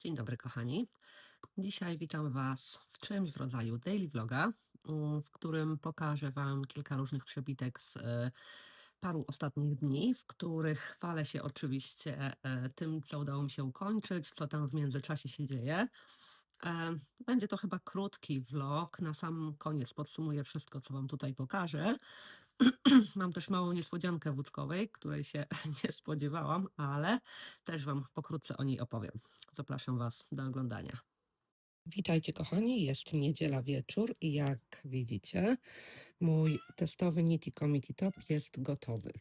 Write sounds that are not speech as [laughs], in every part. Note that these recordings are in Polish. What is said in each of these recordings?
Dzień dobry, kochani. Dzisiaj witam Was w czymś w rodzaju daily vloga, w którym pokażę Wam kilka różnych przebitek z e, paru ostatnich dni, w których chwalę się oczywiście e, tym, co udało mi się ukończyć, co tam w międzyczasie się dzieje. E, Będzie to chyba krótki vlog. Na sam koniec podsumuję wszystko, co Wam tutaj pokażę. [clears throat] Mam też małą niespodziankę włóczkowej, której się [laughs] nie spodziewałam, ale też Wam pokrótce o niej opowiem. Zapraszam Was do oglądania. Witajcie kochani, jest niedziela wieczór i jak widzicie, mój testowy Nitty Committee Top jest gotowy.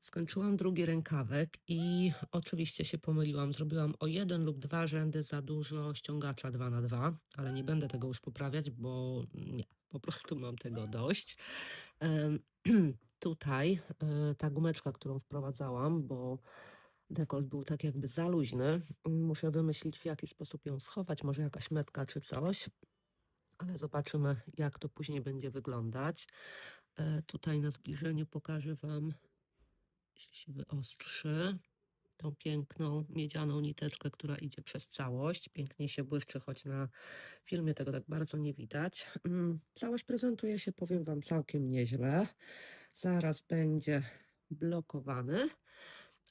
Skończyłam drugi rękawek i oczywiście się pomyliłam. Zrobiłam o jeden lub dwa rzędy za dużo ściągacza 2 na 2 ale nie będę tego już poprawiać, bo nie, po prostu mam tego dość. [clears throat] Tutaj e, ta gumeczka, którą wprowadzałam, bo dekolt był tak jakby za luźny, muszę wymyślić w jaki sposób ją schować, może jakaś metka czy coś, ale zobaczymy jak to później będzie wyglądać. E, Tutaj na zbliżeniu pokażę Wam, jeśli się wyostrzy, tą piękną miedzianą niteczkę, która idzie przez całość. Pięknie się błyszczy, choć na filmie tego tak bardzo nie widać. Mm, Całość prezentuje się, powiem Wam, całkiem nieźle. Zaraz będzie blokowany,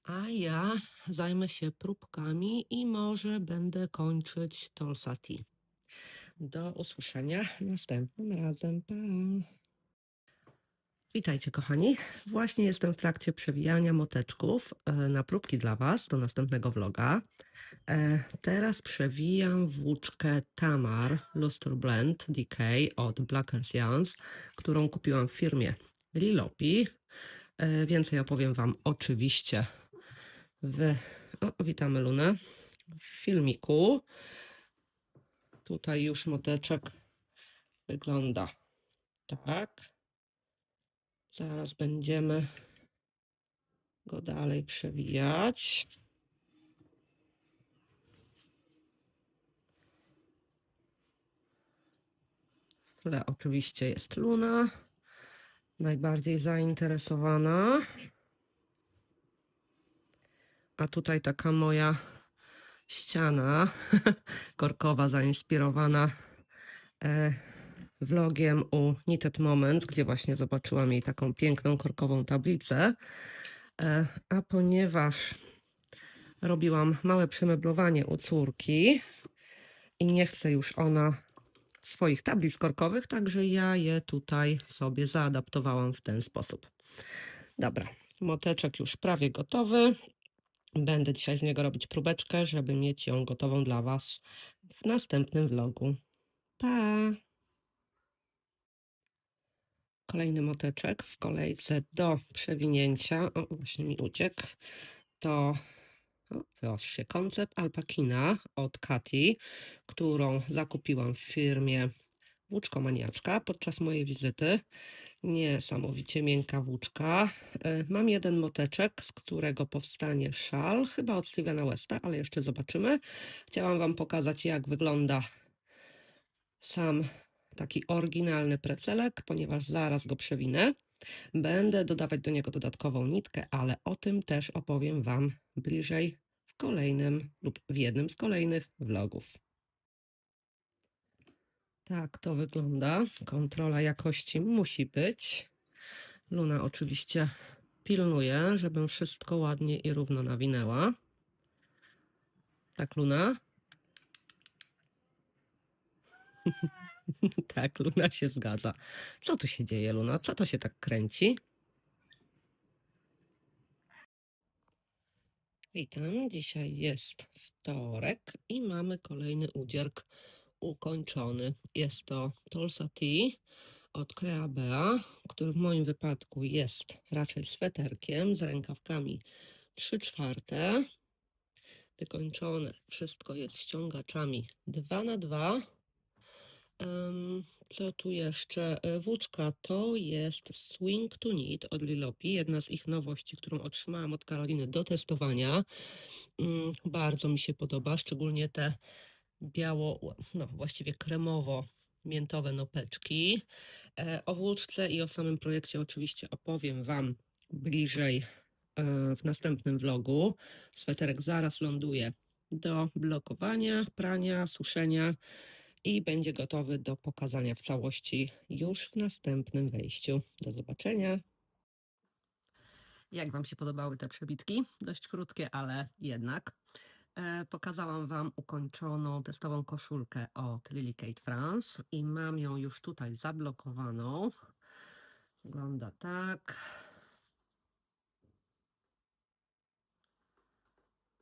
a ja zajmę się próbkami i może będę kończyć Tolsati. Do usłyszenia następnym razem. Pa! Witajcie kochani. Właśnie jestem w trakcie przewijania moteczków e, na próbki dla Was do następnego vloga. E, Teraz przewijam włóczkę Tamar Luster Blend DK od Blackers Yarns, którą kupiłam w firmie Lilopi. E, Więcej opowiem Wam oczywiście w... O, witamy Lunę. W filmiku. Tutaj już moteczek wygląda tak. Zaraz będziemy go dalej przewijać. W tle oczywiście jest Luna, najbardziej zainteresowana. A tutaj taka moja ściana [laughs] korkowa, zainspirowana e, vlogiem u Knitted Moments, gdzie właśnie zobaczyłam jej taką piękną korkową tablicę. E, a ponieważ robiłam małe przemeblowanie u córki i nie chce już ona swoich tablic korkowych, także ja je tutaj sobie zaadaptowałam w ten sposób. Dobra, moteczek już prawie gotowy. Będę dzisiaj z niego robić próbeczkę, żeby mieć ją gotową dla Was w następnym vlogu. Pa! Kolejny moteczek w kolejce do przewinięcia. O, właśnie mi uciekł. To się koncept Alpakina od Kati, którą zakupiłam w firmie Włóczkomaniaczka podczas mojej wizyty. Niesamowicie miękka włóczka. E, Mam jeden moteczek, z którego powstanie szal, chyba od Stevena Westa, ale jeszcze zobaczymy. Chciałam Wam pokazać, jak wygląda sam taki oryginalny precelek, ponieważ zaraz go przewinę. Będę dodawać do niego dodatkową nitkę, ale o tym też opowiem Wam bliżej w kolejnym lub w jednym z kolejnych vlogów. Tak to wygląda. Kontrola jakości musi być. Luna oczywiście pilnuje, żebym wszystko ładnie i równo nawinęła. Tak, Luna? [laughs] [laughs] tak, Luna się zgadza. Co tu się dzieje, Luna? Co to się tak kręci? Witam. Dzisiaj jest wtorek i mamy kolejny udzierk ukończony. Jest to Tulsa Tea od Creabea, który w moim wypadku jest raczej sweterkiem z rękawkami 3 czwarte. Wykończone wszystko jest ściągaczami 2 na 2 Em, Co tu jeszcze? E, Włóczka to jest Swing to Knit od Lilopi, jedna z ich nowości, którą otrzymałam od Karoliny do testowania. Mm, Bardzo mi się podoba, szczególnie te biało, no właściwie kremowo-miętowe nopeczki. E, O włóczce i o samym projekcie oczywiście opowiem Wam bliżej e, w następnym vlogu. Sweterek zaraz ląduje do blokowania, prania, suszenia i będzie gotowy do pokazania w całości już w następnym wejściu. Do zobaczenia. Jak Wam się podobały te przebitki? Dość krótkie, ale jednak. E, Pokazałam Wam ukończoną testową koszulkę od Lily Kate France i mam ją już tutaj zablokowaną. Wygląda tak.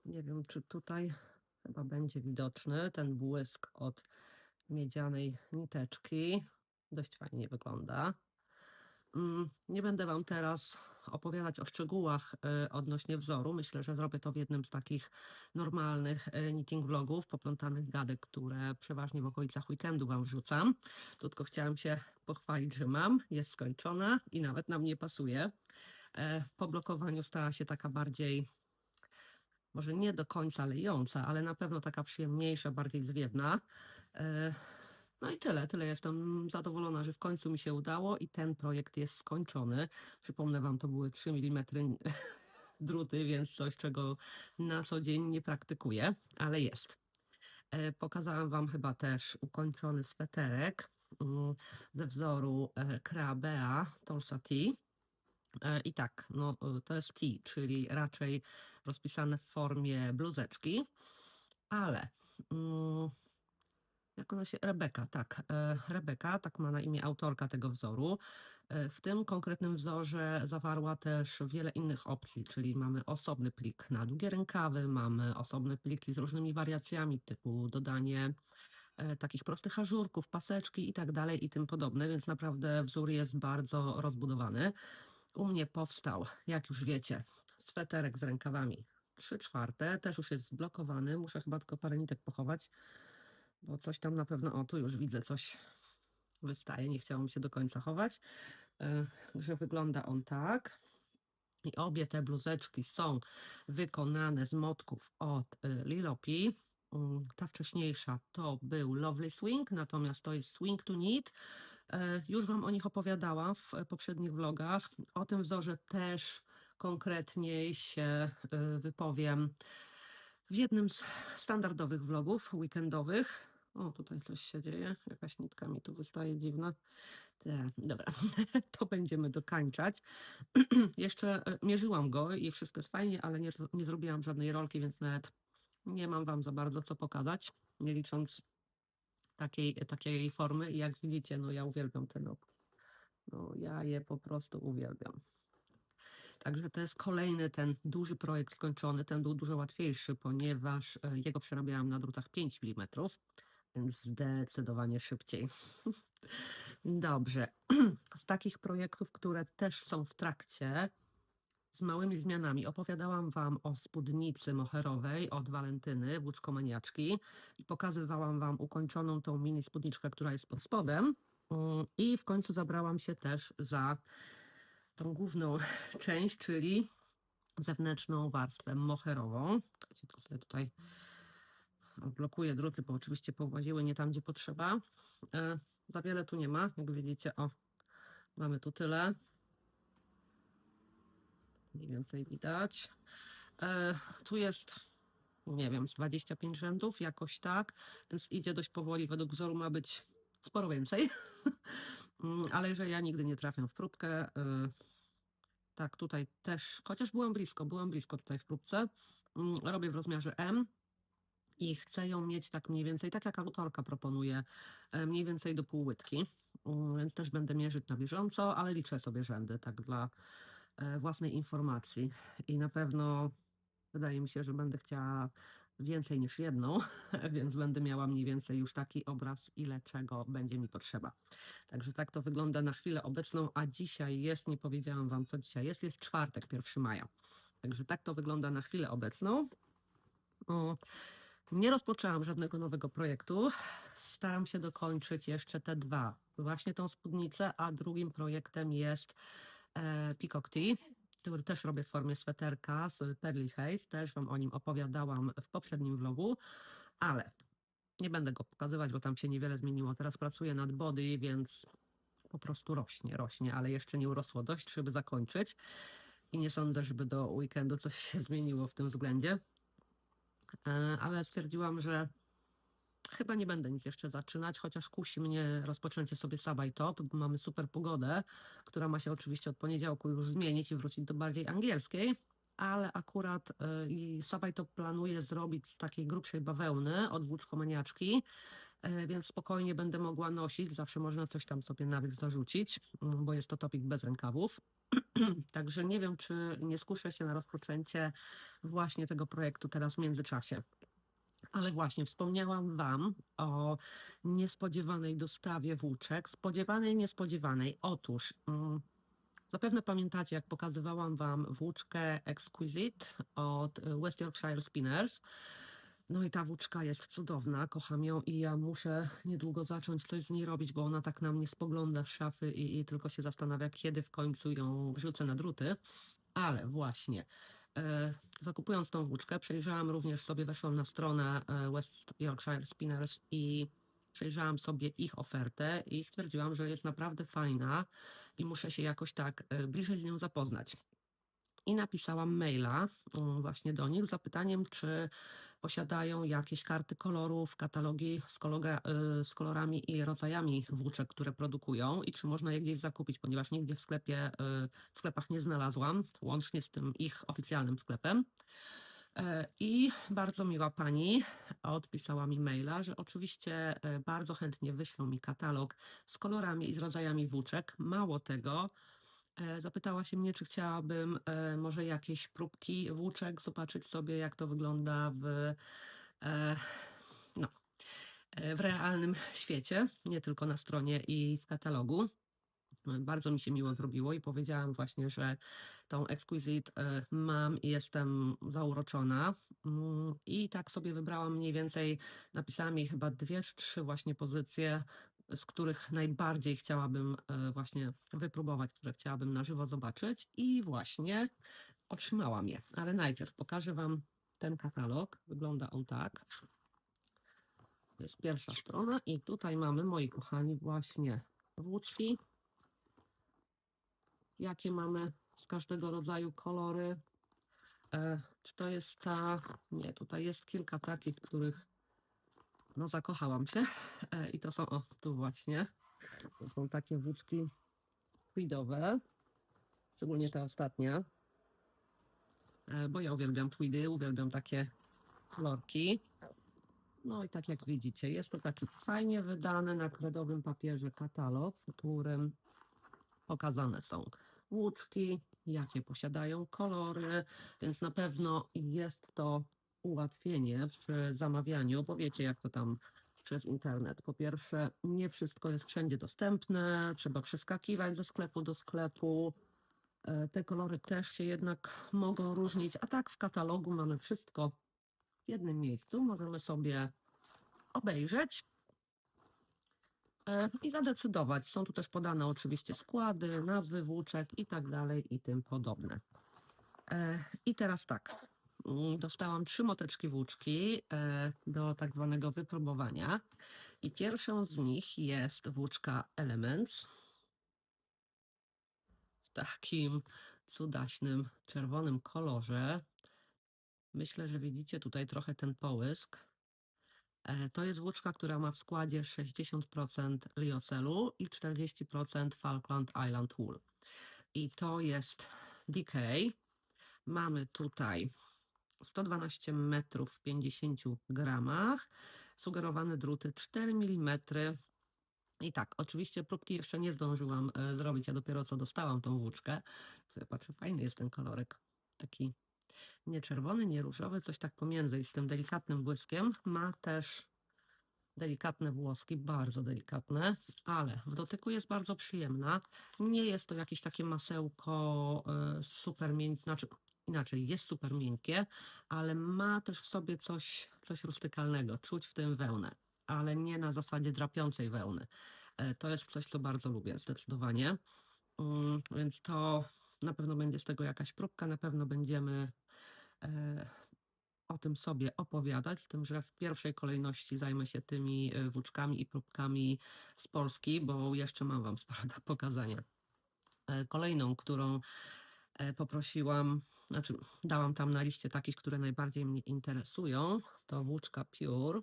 Nie wiem, czy tutaj chyba będzie widoczny ten błysk od miedzianej niteczki. Dość fajnie wygląda. Mm, Nie będę Wam teraz opowiadać o szczegółach e, odnośnie wzoru. Myślę, że zrobię to w jednym z takich normalnych e, knitting vlogów, poplątanych gadek, które przeważnie w okolicach weekendu Wam wrzucam. Tu tylko chciałam się pochwalić, że mam, jest skończona i nawet nam nie pasuje. E, Po blokowaniu stała się taka bardziej, może nie do końca lejąca, ale na pewno taka przyjemniejsza, bardziej zwiewna. E, no i tyle, tyle jestem zadowolona, że w końcu mi się udało i ten projekt jest skończony. Przypomnę Wam, to były 3 mm [laughs] druty, więc coś, czego na co dzień nie praktykuję, ale jest. E, Pokazałam Wam chyba też ukończony sweterek mm, ze wzoru e, Kreabea Tulsa Tea. E, I tak, no, e, to jest tea, czyli raczej rozpisane w formie bluzeczki, ale mm, jak ona się. Rebeka, tak. e, Rebeka, tak ma na imię autorka tego wzoru. E, W tym konkretnym wzorze zawarła też wiele innych opcji, czyli mamy osobny plik na długie rękawy, mamy osobne pliki z różnymi wariacjami, typu dodanie e, takich prostych ażurków, paseczki i tak dalej i tym podobne, więc naprawdę wzór jest bardzo rozbudowany. U mnie powstał, jak już wiecie, sweterek z rękawami 3 czwarte, też już jest zblokowany, muszę chyba tylko parę nitek pochować, bo coś tam na pewno, o tu już widzę, coś wystaje, nie chciało mi się do końca chować, e, że wygląda on tak. I obie te bluzeczki są wykonane z motków od e, Lilopi. Mm, Ta wcześniejsza to był Lovely Swing, natomiast to jest Swing to Knit. E, Już Wam o nich opowiadałam w poprzednich vlogach. O tym wzorze też konkretniej się wypowiem w jednym z standardowych vlogów weekendowych. O, tutaj coś się dzieje. Jakaś nitka mi tu wystaje dziwna. Dobra, [laughs] to będziemy dokańczać. [clears throat] Jeszcze e, mierzyłam go i wszystko jest fajnie, ale nie, nie zrobiłam żadnej rolki, więc nawet nie mam Wam za bardzo co pokazać, nie licząc takiej, takiej formy. I jak widzicie, no ja uwielbiam te nopki. No ja je po prostu uwielbiam. Także to jest kolejny ten duży projekt skończony. Ten był dużo łatwiejszy, ponieważ e, jego przerabiałam na drutach 5 mm, zdecydowanie szybciej. Dobrze. Z takich projektów, które też są w trakcie, z małymi zmianami, opowiadałam Wam o spódnicy moherowej od Walentyny, włóczkomaniaczki i pokazywałam Wam ukończoną tą mini spódniczkę, która jest pod spodem. I w końcu zabrałam się też za tą główną część, czyli zewnętrzną warstwę moherową. Czekajcie, to tutaj odblokuję druty, bo oczywiście powłaziły nie tam, gdzie potrzeba. E, za wiele tu nie ma, jak widzicie, o, mamy tu tyle. Mniej więcej widać. E, tu jest, nie wiem, z 25 rzędów, jakoś tak, więc idzie dość powoli. Według wzoru ma być sporo więcej. [laughs] Mm, Ale że ja nigdy nie trafiam w próbkę, y, tak, tutaj też, chociaż byłam blisko, byłam blisko tutaj w próbce. Mm, Robię w rozmiarze M i chcę ją mieć tak mniej więcej, tak jak autorka proponuje, e, mniej więcej do pół łydki. Mm, Więc też będę mierzyć na bieżąco, ale liczę sobie rzędy, tak dla e, własnej informacji. I na pewno wydaje mi się, że będę chciała więcej niż jedną, [laughs] więc będę miała mniej więcej już taki obraz, ile czego będzie mi potrzeba. Także tak to wygląda na chwilę obecną, a dzisiaj jest, nie powiedziałam Wam co dzisiaj jest, jest czwartek, 1 maja. Także tak to wygląda na chwilę obecną. O, Nie rozpoczęłam żadnego nowego projektu. Staram się dokończyć jeszcze te dwa. Właśnie tą spódnicę, a drugim projektem jest e, Peacock Tea, który też robię w formie sweterka z Perly Haze. Też Wam o nim opowiadałam w poprzednim vlogu, ale nie będę go pokazywać, bo tam się niewiele zmieniło. Teraz pracuję nad body, więc po prostu rośnie, rośnie, ale jeszcze nie urosło dość, żeby zakończyć. I nie sądzę, żeby do weekendu coś się zmieniło w tym względzie. E, ale stwierdziłam, że chyba nie będę nic jeszcze zaczynać, chociaż kusi mnie rozpoczęcie sobie Sabaj Top, bo mamy super pogodę, która ma się oczywiście od poniedziałku już zmienić i wrócić do bardziej angielskiej. Ale akurat y, i Sabaj Top planuję zrobić z takiej grubszej bawełny od włóczkomaniaczki, y, więc spokojnie będę mogła nosić. Zawsze można coś tam sobie nawet zarzucić, bo jest to topik bez rękawów. [clears throat] Także nie wiem, czy nie skuszę się na rozpoczęcie właśnie tego projektu teraz w międzyczasie. Ale właśnie wspomniałam Wam o niespodziewanej dostawie włóczek. Spodziewanej, niespodziewanej. Otóż mm, zapewne pamiętacie, jak pokazywałam Wam włóczkę Exquisite od West Yorkshire Spinners. No i ta włóczka jest cudowna, kocham ją i ja muszę niedługo zacząć coś z niej robić, bo ona tak na mnie spogląda z szafy i, i tylko się zastanawia, kiedy w końcu ją wrzucę na druty. Ale właśnie, e, zakupując tą włóczkę, przejrzałam również sobie, weszłam na stronę e, West Yorkshire Spinners i przejrzałam sobie ich ofertę i stwierdziłam, że jest naprawdę fajna i muszę się jakoś tak e, bliżej z nią zapoznać. I napisałam maila mm, właśnie do nich z zapytaniem, czy posiadają jakieś karty kolorów, katalogi z, y, z kolorami i rodzajami włóczek, które produkują i czy można je gdzieś zakupić, ponieważ nigdzie w sklepie, y, w sklepach nie znalazłam, łącznie z tym ich oficjalnym sklepem. E, I bardzo miła pani odpisała mi maila, że oczywiście e, bardzo chętnie wyślą mi katalog z kolorami i z rodzajami włóczek. Mało tego, zapytała się mnie, czy chciałabym e, może jakieś próbki włóczek, zobaczyć sobie, jak to wygląda w, e, no, e, w realnym [laughs] świecie, nie tylko na stronie i w katalogu. Bardzo mi się miło zrobiło i powiedziałam właśnie, że tą Exquisite e, mam i jestem zauroczona. Mm, I tak sobie wybrałam mniej więcej, napisałam jej chyba dwie czy trzy właśnie pozycje, z których najbardziej chciałabym e, właśnie wypróbować, które chciałabym na żywo zobaczyć i właśnie otrzymałam je. Ale najpierw pokażę Wam ten katalog. Wygląda on tak. To jest pierwsza strona i tutaj mamy, moi kochani, właśnie włóczki jakie mamy z każdego rodzaju kolory. E, czy to jest ta. Nie, tutaj jest kilka takich, których no zakochałam się. E, I to są, o, tu właśnie. To są takie włóczki tweedowe. Szczególnie ta ostatnia. E, bo ja uwielbiam tweedy, uwielbiam takie kolorki. No i tak jak widzicie, jest to taki fajnie wydany na kredowym papierze katalog, w którym pokazane są włóczki, jakie posiadają kolory, więc na pewno jest to ułatwienie przy zamawianiu, bo wiecie jak to tam przez internet. Po pierwsze, nie wszystko jest wszędzie dostępne, trzeba przeskakiwać ze sklepu do sklepu. E, Te kolory też się jednak mogą różnić, a tak w katalogu mamy wszystko w jednym miejscu. Możemy sobie obejrzeć e, i zadecydować. Są tu też podane oczywiście składy, nazwy włóczek i tak dalej i tym podobne. E, I teraz tak. Mm, Dostałam trzy moteczki włóczki e, do tak zwanego wypróbowania. I pierwszą z nich jest włóczka Elements w takim cudaśnym czerwonym kolorze. Myślę, że widzicie tutaj trochę ten połysk. E, To jest włóczka, która ma w składzie 60% liocelu i 40% Falkland Island Wool. I to jest Decay. Mamy tutaj 112 metrów w 50 gramach, sugerowane druty 4 mm. I tak, oczywiście próbki jeszcze nie zdążyłam e, zrobić, ja dopiero co dostałam tą włóczkę. Patrzę, fajny jest ten kolorek. Taki nie czerwony, nie różowy, coś tak pomiędzy i z tym delikatnym błyskiem. Ma też delikatne włoski, bardzo delikatne, ale w dotyku jest bardzo przyjemna. Nie jest to jakieś takie masełko e, super miękkie, znaczy inaczej, jest super miękkie, ale ma też w sobie coś, coś rustykalnego. Czuć w tym wełnę, ale nie na zasadzie drapiącej wełny. E, To jest coś, co bardzo lubię, zdecydowanie. Mm, Więc to na pewno będzie z tego jakaś próbka, na pewno będziemy e, o tym sobie opowiadać, z tym, że w pierwszej kolejności zajmę się tymi e, włóczkami i próbkami z Polski, bo jeszcze mam Wam [laughs] sporo do pokazania. E, Kolejną, którą e, poprosiłam, znaczy dałam tam na liście takich, które najbardziej mnie interesują. To włóczka Pure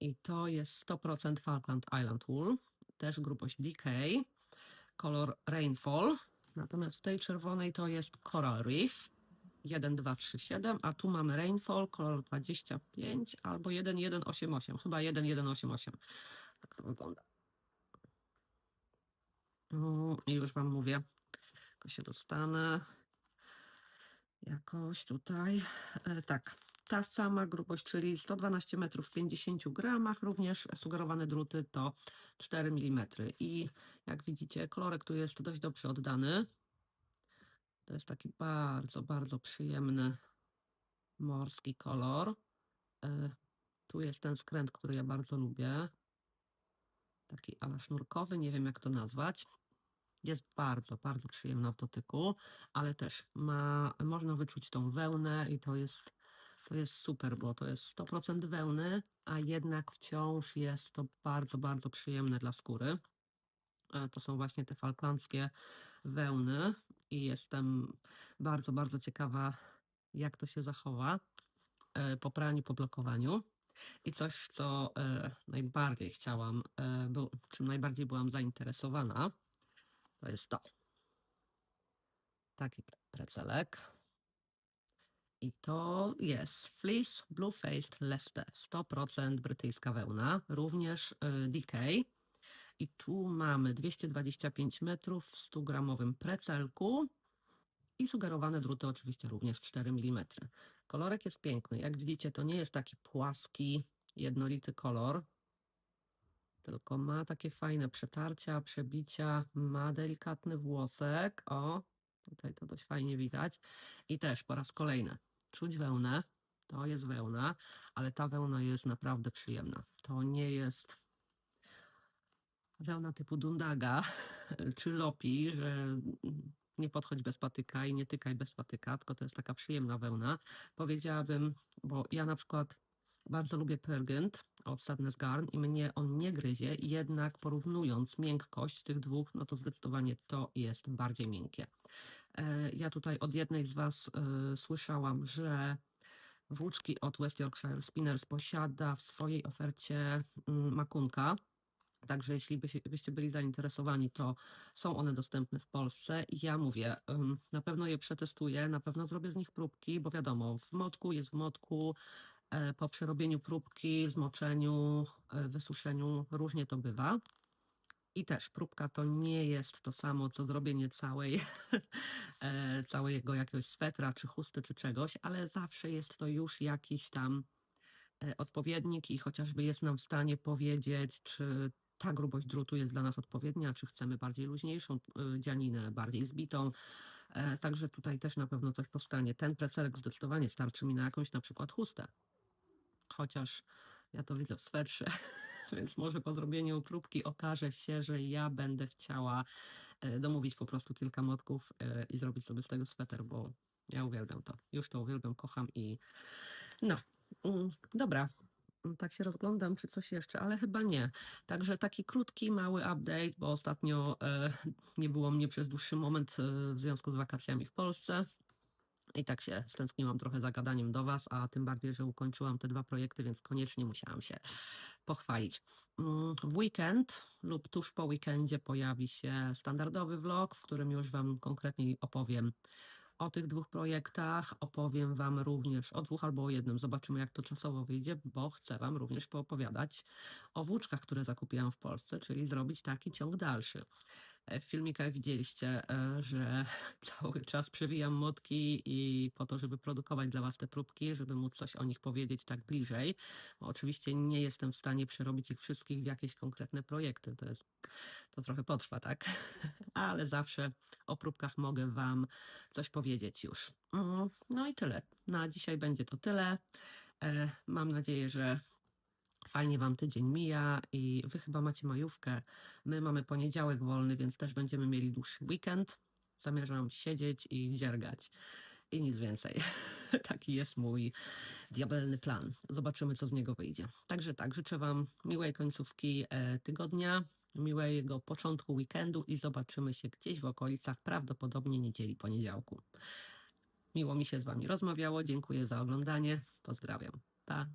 i to jest 100% Falkland Island Wool, też grubość DK, kolor Rainfall, natomiast w tej czerwonej to jest Coral Reef 1237, a tu mamy Rainfall, kolor 25 albo 1188, chyba 1188. Tak to wygląda. Mm, I już Wam mówię, tylko się dostanę jakoś tutaj. E, tak, ta sama grubość, czyli 112 metrów w 50 gramach, również sugerowane druty to 4 mm. I jak widzicie, kolorek tu jest dość dobrze oddany. To jest taki bardzo, bardzo przyjemny morski kolor. E, Tu jest ten skręt, który ja bardzo lubię. Taki ala sznurkowy, nie wiem jak to nazwać. Jest bardzo, bardzo przyjemna w dotyku, ale też ma, można wyczuć tą wełnę i to jest, to jest super, bo to jest 100% wełny, a jednak wciąż jest to bardzo, bardzo przyjemne dla skóry. E, To są właśnie te falklandzkie wełny i jestem bardzo, bardzo ciekawa, jak to się zachowa e, po praniu, po blokowaniu. I coś, co e, najbardziej chciałam, e, czym najbardziej byłam zainteresowana, to jest to. Taki pre- precelek. I to jest Fleece Blue Faced Leicester. 100% brytyjska wełna, również DK. I tu mamy 225 metrów w 100 gramowym precelku. I sugerowane druty oczywiście również 4 mm. Kolorek jest piękny. Jak widzicie, to nie jest taki płaski, jednolity kolor, tylko ma takie fajne przetarcia, przebicia, ma delikatny włosek. O, tutaj to dość fajnie widać. I też po raz kolejny czuć wełnę. To jest wełna, ale ta wełna jest naprawdę przyjemna. To nie jest wełna typu Dundaga [laughs] czy Lopi, że nie podchodź bez patyka i nie tykaj bez patyka, tylko to jest taka przyjemna wełna. Powiedziałabym, bo ja na przykład bardzo lubię Pergent od Sadness Garn i mnie on nie gryzie, jednak porównując miękkość tych dwóch, no to zdecydowanie to jest bardziej miękkie. E, Ja tutaj od jednej z Was e, słyszałam, że włóczki od West Yorkshire Spinners posiada w swojej ofercie mm, makunka. Także jeśli by się, byście byli zainteresowani, to są one dostępne w Polsce. I ja mówię, na pewno je przetestuję, na pewno zrobię z nich próbki, bo wiadomo, w motku jest w motku, e, po przerobieniu próbki, zmoczeniu, e, wysuszeniu, różnie to bywa. I też próbka to nie jest to samo, co zrobienie całej, [laughs] e, całego jakiegoś swetra, czy chusty, czy czegoś, ale zawsze jest to już jakiś tam odpowiednik i chociażby jest nam w stanie powiedzieć, czy ta grubość drutu jest dla nas odpowiednia, czy chcemy bardziej luźniejszą y, dzianinę, bardziej zbitą. E, Także tutaj też na pewno coś powstanie. Ten precelek zdecydowanie starczy mi na jakąś na przykład chustę. Chociaż ja to widzę w swetrze, [laughs] więc może po zrobieniu próbki okaże się, że ja będę chciała e, domówić po prostu kilka motków e, i zrobić sobie z tego sweter, bo ja uwielbiam to. Już to uwielbiam, kocham i no, mm, dobra. Tak się rozglądam, czy coś jeszcze, ale chyba nie. Także taki krótki, mały update, bo ostatnio e, nie było mnie przez dłuższy moment e, w związku z wakacjami w Polsce. I tak się stęskniłam trochę za gadaniem do Was, a tym bardziej, że ukończyłam te dwa projekty, więc koniecznie musiałam się pochwalić. Mm, W weekend lub tuż po weekendzie pojawi się standardowy vlog, w którym już Wam konkretniej opowiem o tych dwóch projektach. Opowiem Wam również o dwóch albo o jednym. Zobaczymy, jak to czasowo wyjdzie, bo chcę Wam również poopowiadać o włóczkach, które zakupiłam w Polsce, czyli zrobić taki ciąg dalszy. E, W filmikach widzieliście, e, że [laughs] cały czas przewijam motki i po to, żeby produkować dla Was te próbki, żeby móc coś o nich powiedzieć tak bliżej. Oczywiście nie jestem w stanie przerobić ich wszystkich w jakieś konkretne projekty. To, jest, to trochę potrwa, tak? [laughs] Ale zawsze o próbkach mogę Wam coś powiedzieć już. Mm, No i tyle. Na dzisiaj będzie to tyle. E, Mam nadzieję, że fajnie Wam tydzień mija i Wy chyba macie majówkę. My mamy poniedziałek wolny, więc też będziemy mieli dłuższy weekend. Zamierzam siedzieć i dziergać. I nic więcej. [laughs] Taki jest mój diabelny plan. Zobaczymy, co z niego wyjdzie. Także tak, życzę Wam miłej końcówki e, tygodnia. miłego początku weekendu i zobaczymy się gdzieś w okolicach prawdopodobnie niedzieli, poniedziałku. Miło mi się z Wami rozmawiało. Dziękuję za oglądanie. Pozdrawiam. Pa.